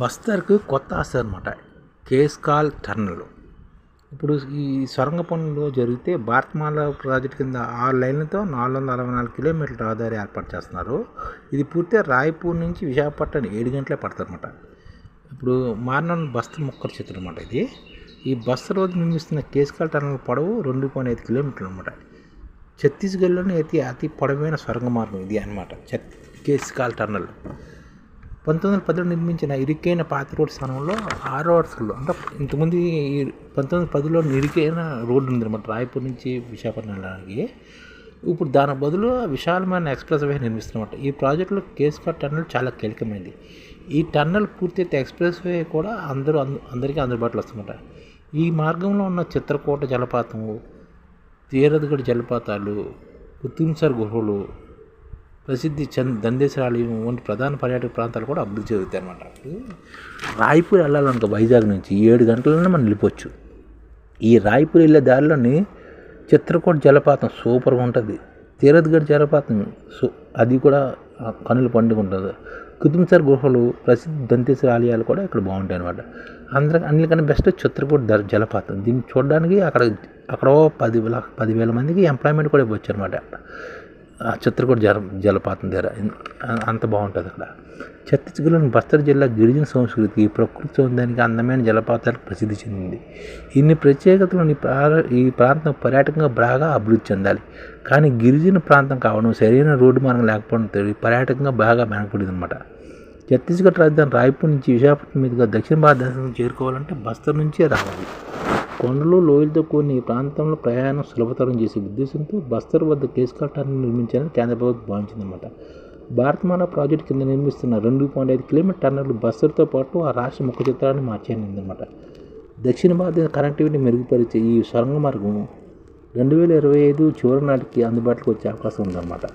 బస్తర్కు కొత్త ఆస్తి అనమాట కేస్కాల్ టర్నల్. ఇప్పుడు ఈ సొరంగ పనులు జరిగితే భారత్మాల ప్రాజెక్ట్ కింద ఆరు లైన్లతో నాలుగు వందల అరవై నాలుగు కిలోమీటర్ల రహదారి ఏర్పాటు చేస్తున్నారు. ఇది పూర్తిగా రాయపూర్ నుంచి విశాఖపట్నం ఏడు గంటలే పడుతుందన్నమాట ఇప్పుడు మార్నన్ బస్త ముక్కల చిత్రం అనమాట ఇది. ఈ బస్ రోజు నిర్మిస్తున్న కేసుకాల్ టర్నల్ పొడవు రెండు పాయింట్ ఐదు కిలోమీటర్లు అనమాట ఛత్తీస్గఢ్లోనే అతి అతి పొడవైన సొరంగ మార్గం ఇది అనమాట ఛత్ కేస్కాల్ టర్నల్. పంతొమ్మిది వందల పదిలో నిర్మించిన ఇరుకైన పాత రోడ్ స్థానంలో ఆరో వరుసలో అంటే ఇంతకుముందు ఈ పంతొమ్మిది వందల పదిలో ఇరుకైన రోడ్డు ఉంది అనమాట రాయపూర్ నుంచి విశాఖపట్నం వెళ్ళడానికి ఇప్పుడు దాని బదులు విశాలమైన ఎక్స్ప్రెస్ వే నిర్మిస్తున్నమాట ఈ ప్రాజెక్టులో కేసుకర్ టన్నెల్ చాలా కీలకమైంది. ఈ టన్నెల్ పూర్తయితే ఎక్స్ప్రెస్ వే కూడా అందరూ అంద- అందరికీ అందుబాటులో వస్తుందన్నమాట ఈ మార్గంలో ఉన్న చిత్రకూట జలపాతము తీరదగడి జలపాతాలు కుతున్సర్ గుహలు ప్రసిద్ధి చంద్ దండేశ్వరాలయం వంటి ప్రధాన పర్యాటక ప్రాంతాలు కూడా అభివృద్ధి చెందుతాయి అనమాట రాయపూర్ వెళ్ళాలనుకో వైజాగ్ నుంచి ఏడు గంటలనే మనం వెళ్ళిపోవచ్చు. ఈ రాయపూర్ వెళ్ళే దారిలోని చిత్రకూట జలపాతం సూపర్గా ఉంటుంది. తీరద్గఢ్ జలపాతం సో అది కూడా కనులు కనుల పండుగ ఉంటుంది. కుతుబ్సర్ గుహలు ప్రసిద్ధ దంతేశ్వర ఆలయాలు కూడా ఇక్కడ బాగుంటాయి అనమాట అందరి అన్నిటికన్నా బెస్ట్ చిత్రకూట ద- జలపాతం. దీన్ని చూడడానికి అక్కడ అక్కడ పది పదివేల మందికి ఎంప్లాయ్మెంట్ కూడా ఇవ్వచ్చు అనమాట చిత్రకూట జల జలపాతం దగ్గర. అంత బాగుంటుంది అక్కడ. ఛత్తీస్గఢ్లోని బస్తర్ జిల్లా గిరిజన సంస్కృతి ప్రకృతి సౌందర్యానికి అందమైన జలపాతాలకు ప్రసిద్ధి చెందింది. ఇన్ని ప్రత్యేకతలు ఈ ఈ ప్రాంతం పర్యాటకంగా బాగా అభివృద్ధి చెందాలి. కానీ గిరిజన ప్రాంతం కావడం సరైన రోడ్డు మార్గం లేకపోవడంతో పర్యాటకంగా బాగా వెనకపడింది అనమాట ఛత్తీస్గఢ్ రాజధాని రాయ్పూర్ నుంచి విశాఖపట్నం మీదుగా దక్షిణ భారతదేశం చేరుకోవాలంటే బస్తర్ నుంచే రావాలి. కొండలు లోయలతో కూడిన ఈ ప్రాంతంలో ప్రయాణం సులభతరం చేసే ఉద్దేశంతో బస్తర్ వద్ద కేస్కాల్ టర్న్ నిర్మించాలని కేంద్ర ప్రభుత్వం భావించిందన్నమాట. భారతమాల ప్రాజెక్టు కింద నిర్మిస్తున్న రెండు పాయింట్ ఐదు కిలోమీటర్ టన్నర్లు బస్తర్తో పాటు ఆ రాష్ట్ర ముఖ చిత్రాన్ని మార్చేయనుందన్నమాట. దక్షిణ భారతదేశ కనెక్టివిటీ మెరుగుపరిచే ఈ సొరంగ మార్గం రెండు వేల ఇరవై ఐదు చివరి నాటికి అందుబాటులోకి వచ్చే అవకాశం ఉందన్నమాట.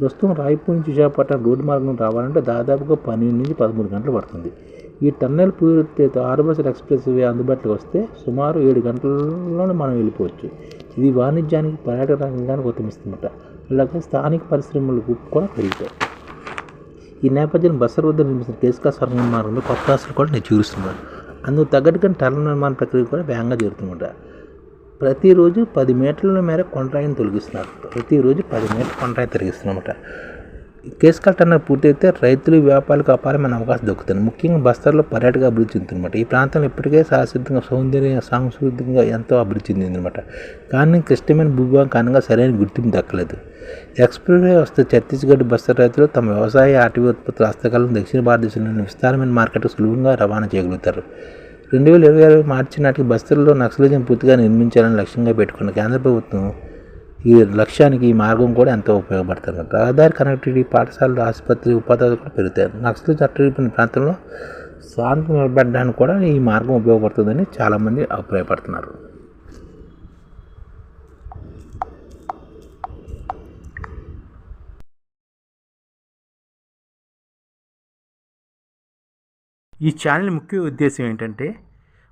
ప్రస్తుతం రాయపూర్ నుంచి విశాఖపట్నం రోడ్డు మార్గం రావాలంటే దాదాపుగా పన్నెండు నుంచి పదమూడు గంటలు పడుతుంది. ఈ టన్నెల్ పూర్తయితే ఆర్బసర్ ఎక్స్ప్రెస్ వే అందుబాటులోకి వస్తే సుమారు ఏడు గంటల్లోనే మనం వెళ్ళిపోవచ్చు. ఇది వాణిజ్యానికి పర్యాటక రంగానికి ఉత్తమిస్తుందన్నమాట అలాగే స్థానిక పరిశ్రమలకు కూడా పెరుగుతాయి ఈ నేపథ్యంలో బస్సర్ వద్ద నిర్మించిన కేసుకా స్వర్ణ మార్గంలో కొత్త ఆశలు కూడా నేను చూపిస్తున్నాను. అందుకు తగ్గట్టుగా టర్ల నిర్మాణ ప్రక్రియ కూడా వేగంగా జరుగుతుందట ప్రతిరోజు పది మీటర్ల మేర కొండరాయిని తొలగిస్తున్నారు. ప్రతిరోజు పది మీటర్ల కొండరాయి తొలగిస్తున్నమాట కేసుకాల టన్నర్ పూర్తయితే రైతులు వ్యాపారులకు అపారమైన అవకాశం దొరుకుతుంది ముఖ్యంగా బస్తర్లో పర్యాటక అభివృద్ధి చెందుతుందన్నమాట. ఈ ప్రాంతంలో ఇప్పటికే శాశ్వతంగా సౌందర్య సాంస్కృతికంగా ఎంతో అభివృద్ధి చెందిందన్నమాట. కానీ క్లిష్టమైన భూభాగం కారణంగా సరైన గుర్తింపు దక్కలేదు. ఎక్స్ప్రెస్ వస్తే ఛత్తీస్గఢ్ బస్తర్ రైతులు తమ వ్యవసాయ అటవీ ఉత్పత్తుల హస్తకళను దక్షిణ భారతదేశంలోని విస్తారమైన మార్కెట్కు సులభంగా రవాణా చేయగలుగుతారు. రెండు వేల ఇరవై ఆరు మార్చి నాటికి బస్తర్లో నక్సలిజం పూర్తిగా నిర్మించాలని లక్ష్యంగా పెట్టుకున్న కేంద్ర ప్రభుత్వం ఈ లక్ష్యానికి ఈ మార్గం కూడా ఎంతో ఉపయోగపడుతుంది రహదారి కనెక్టివిటీ పాఠశాలలు ఆసుపత్రి ఉపాధ్యాయులు కూడా పెరుగుతాయి. నక్సలు చట్టరిపోయిన ప్రాంతంలో శాంతి నిలబడడానికి కూడా ఈ మార్గం ఉపయోగపడుతుందని చాలామంది అభిప్రాయపడుతున్నారు. ఈ ఛానల్ ముఖ్య ఉద్దేశం ఏంటంటే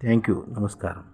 థ్యాంక్ యూ నమస్కారం